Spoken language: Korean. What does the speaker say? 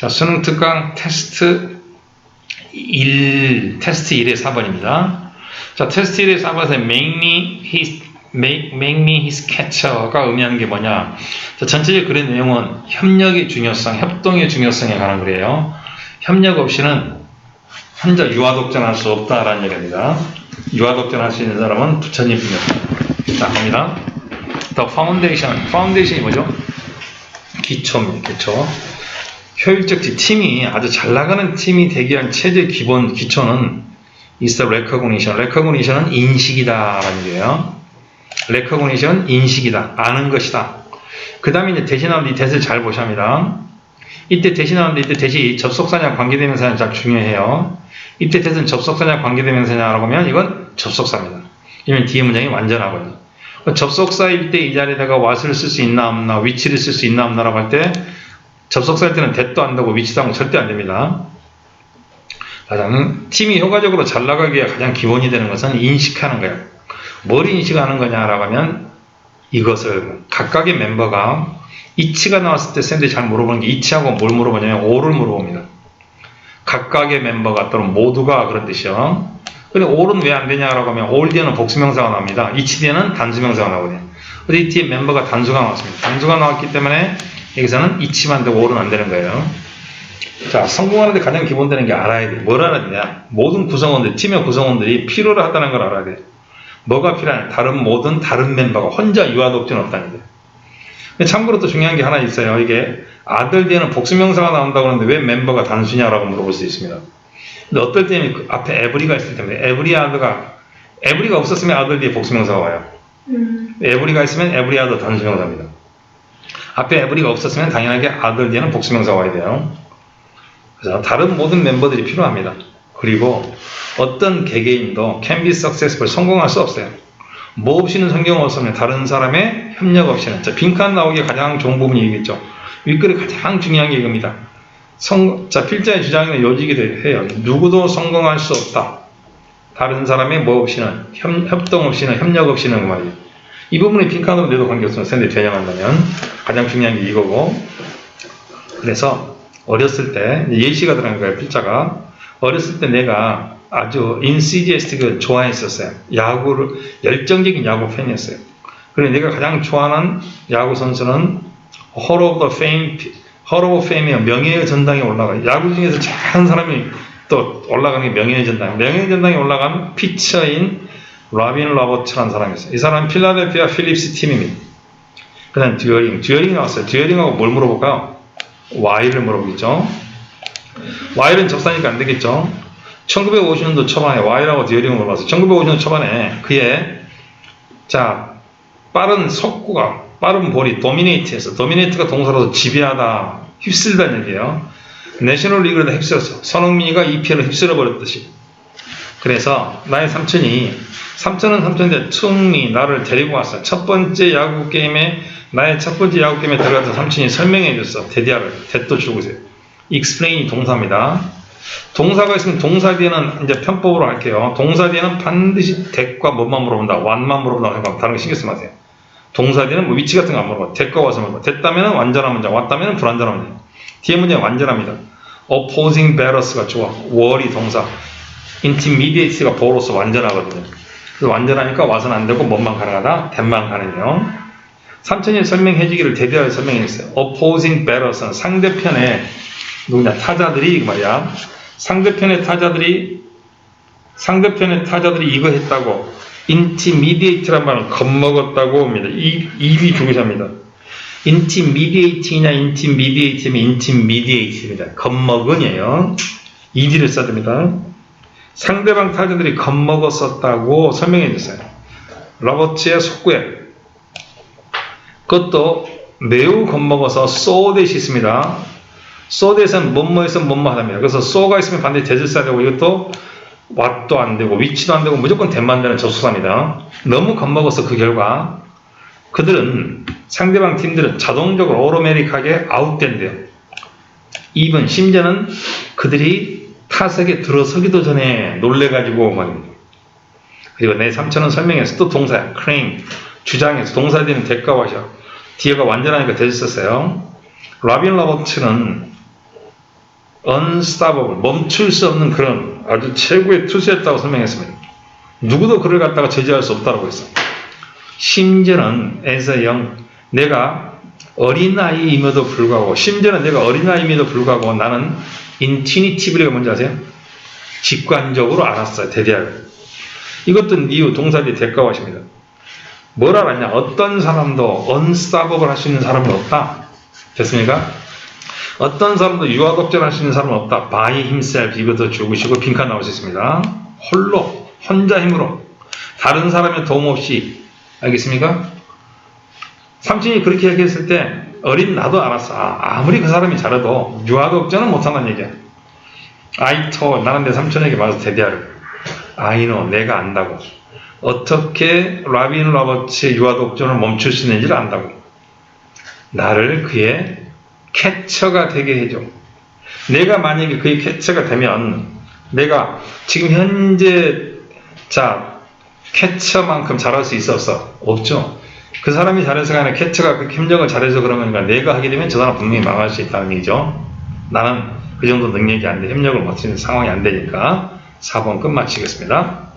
자, 수능 특강 테스트 1, 테스트 1의 4번입니다. 자, 테스트 1의 4번에서 make me his, make, make me his catcher가 의미하는 게 뭐냐. 자, 전체적 글의 내용은 협력의 중요성, 협동의 중요성에 관한 글이에요. 협력 없이는 혼자 유아독전할 수 없다라는 얘기입니다. 유아독전할 수 있는 사람은 부처님 뿐이었다. 자, 갑니다. The foundation. foundation이 뭐죠? 기초입니다. 기초. 효율적 팀이 아주 잘 나가는 팀이 되기 위한 최대 기본 기초는 the recognition. recognition은 인식이다라는 얘기예요. recognition 인식이다. 아는 것이다. 그 다음에 이제 대신하는데 이 대시를 잘 보셔야 합니다. 이때 대신하는데 이때 대시 접속사냐 관계대명사냐 잘 중요해요. 이때 대신 접속사냐 관계대명사냐라고 하면 이건 접속사입니다. 이면 뒤에 문장이 완전하거든요. 접속사일 때 이 자리에다가 what을 쓸 수 있나 없나 위치를 쓸 수 있나 없나라고 할 때 때는 that도 안 되고 되고 절대 안 됩니다. 가장 팀이 효과적으로 잘 나가기 위해 가장 기본이 되는 것은 인식하는 거예요. 뭘 인식하는 거냐라고 하면 이것을 각각의 멤버가 이치가 나왔을 때 쌤들이 잘 물어보는 게 이치하고 뭘 물어보냐면 오를 물어봅니다. 각각의 멤버가 또는 모두가 그런 뜻이요. 근데 all은 왜 안 되냐라고 하면 all 뒤에는 복수명사가 나옵니다. 이치 뒤에는 단수명사가 나오거든요. 근데 이 뒤에 멤버가 단수가 나왔습니다. 단수가 나왔기 때문에 여기서는 이치만 되고 all은 안 되는 거예요. 자, 성공하는데 가장 기본 되는 게 알아야 돼. 뭘 알아야 되냐? 모든 구성원들, 팀의 구성원들이 필요로 하다는 걸 알아야 돼. 뭐가 필요하냐? 다른 모든 다른 멤버가 혼자 유아독전 없다는 거예요. 근데 참고로 또 중요한 게 하나 있어요. 이게 아들 뒤에는 복수명사가 나온다고 하는데 왜 멤버가 단수냐라고 물어볼 수 있습니다. 근데 어떨 때는 그 앞에 에브리가 있을 텐데 에브리 아드가 에브리가 없었으면 아들 뒤에 복수명사가 와요. 음, 에브리가 있으면 에브리 아드 단수명사입니다. 앞에 에브리가 없었으면 당연하게 아들 뒤에는 복수명사가 와야 돼요. 그래서 다른 모든 멤버들이 필요합니다. 그리고 어떤 개개인도 can be successful 성공할 수 없어요. 뭐 없이는 성경 없으면 다른 사람의 협력 없이는 자, 빈칸 나오기 가장 좋은 부분이 이겠죠. 윗글이 가장 중요한 게 이겁니다. 성, 자, 필자의 주장에는 요지기도 해요. 누구도 성공할 수 없다. 다른 사람의 뭐 없이는 협, 협동 없이는 협력 없이는 그 말이에요. 이 부분에 빈칸으로 내도 관계없으면 샌드 변형한다면 가장 중요한 게 이거고. 그래서 어렸을 때 예시가 들어간 거예요 필자가. 어렸을 때 내가 아주 인시디에스틱을 좋아했었어요. 야구를 열정적인 야구 팬이었어요. 그리고 내가 가장 좋아하는 야구 선수는 헐 오브 더 페임 헐 오브 페임의 명예의 전당에 올라가. 야구 중에서 잘하는 사람이 또 올라가는 게 명예의 전당. 명예의 전당에 올라간 피처인 라빈 러버츠라는 사람이 있어요 이 사람은 필라델피아 필립스 팀입니다 그 다음 듀어링 듀어링이 나왔어요 듀어링하고 뭘 물어볼까요 Y를 물어보겠죠. Y는 접사니까 안 되겠죠. 1950년도 초반에 Y라고 디어링을 물어봤어요. 1950년도 초반에 그의 자 빠른 속구가 빠른 볼이 도미네이트해서 도미네이트가 동사로서 지배하다 휩쓸다는 얘기예요. 내셔널 리그를 휩쓸었어. 손흥민이가 EPL을 휩쓸어 버렸듯이. 그래서 나의 삼촌이 삼촌은 삼촌인데 충미 나를 데리고 왔어. 첫 번째 야구 게임에 나의 첫 번째 야구 게임에 들어가서 삼촌이 설명해 줬어. 대디아를 대도 주고세요. explain이 동사입니다. 동사가 있으면 동사 뒤에는 이제 편법으로 할게요. 동사 뒤에는 반드시 대과 뭐만 물어본다. 완만 물어본다. 생각 다른 거 신경 쓰지 마세요. 동사 뒤에는 뭐 위치 같은 거 안 물어봐. 대과 와서 물어봐. 됐다면 완전한 문장, 왔다면 불완전한 문장. 뒤에 문장이 완전합니다. opposing batters가 좋아. 월이 동사. Intermediate가 보로서 완전하거든요. 그래서 완전하니까 와서는 안 되고 뭔만 가능하다? 된만 가능해요. 삼천이 설명해 주기를 대비하여 설명했어요. opposing batters는 상대편의 누구냐 타자들이 그 말이야. 상대편의 타자들이 상대편의 타자들이 이거 했다고 intermediate란 말은 겁먹었다고 합니다. 이 입이 죽으십니다. intermediate이냐 intermediate면 intermediate입니다. 겁먹은이에요. 이디를 써야 됩니다. 상대방 타자들이 겁먹었었다고 설명해 주세요. 로버츠의 속구에 그것도 매우 겁먹어서 대시 있습니다. so 대에서는 뭐뭐에서 뭐뭐 하답니다. 그래서 so가 있으면 반드시 써야 되고 이것도 what도 안 되고 위치도 안 되고 무조건 대만 되는 접수사입니다. 너무 겁먹어서 그 결과 그들은 상대방 팀들은 자동적으로 오로메릭하게 아웃된대요. even 심지어는 그들이 타석에 들어서기도 전에 놀래가지고 말입니다. 그리고 내 삼촌은 설명해서 또 동사야. claim 주장해서 동사 되는 대가와셔. 뒤에가 완전하니까 썼어요. 라빈 러버츠는 unstoppable, 멈출 수 없는 그런 아주 최고의 투수였다고 설명했습니다. 누구도 그를 갖다가 제지할 수 없다고 했어. 심지어는 as a 내가 어린아이임에도 불구하고, 심지어는 내가 어린아이임에도 불구하고 나는 intuitively가 뭔지 아세요? 직관적으로 알았어요, 대대하를. 이것도 이유 동사들이 대가화십니다. 뭘 알았냐? 어떤 사람도 unstoppable 할수 있는 사람은 없다. 됐습니까? 어떤 사람도 유아독전 할 수 있는 사람은 없다. by himself 이것도 죽으시고 빈칸 나올 수 있습니다. 홀로 혼자 힘으로 다른 사람의 도움 없이 알겠습니까? 삼촌이 그렇게 얘기했을 때 어린 나도 알았어. 아, 아무리 그 사람이 잘해도 유아독전은 못한다는 얘기야. I told 나는 내 삼촌에게 말해서 I know 내가 안다고 어떻게 라빈 로버츠의 유아독전을 멈출 수 있는지를 안다고 나를 그의 캐처가 되게 해줘. 내가 만약에 그의 캐처가 되면 내가 지금 현재 자 캐처만큼 잘할 수 있었어? 없죠. 그 사람이 잘해서가 아니라 캐처가 그 협력을 잘해서 거니까 내가 하게 되면 저 사람 분명히 망할 수 있다는 얘기죠. 나는 그 정도 능력이 안 돼. 협력을 못 하는 상황이 안 되니까 4번 끝마치겠습니다.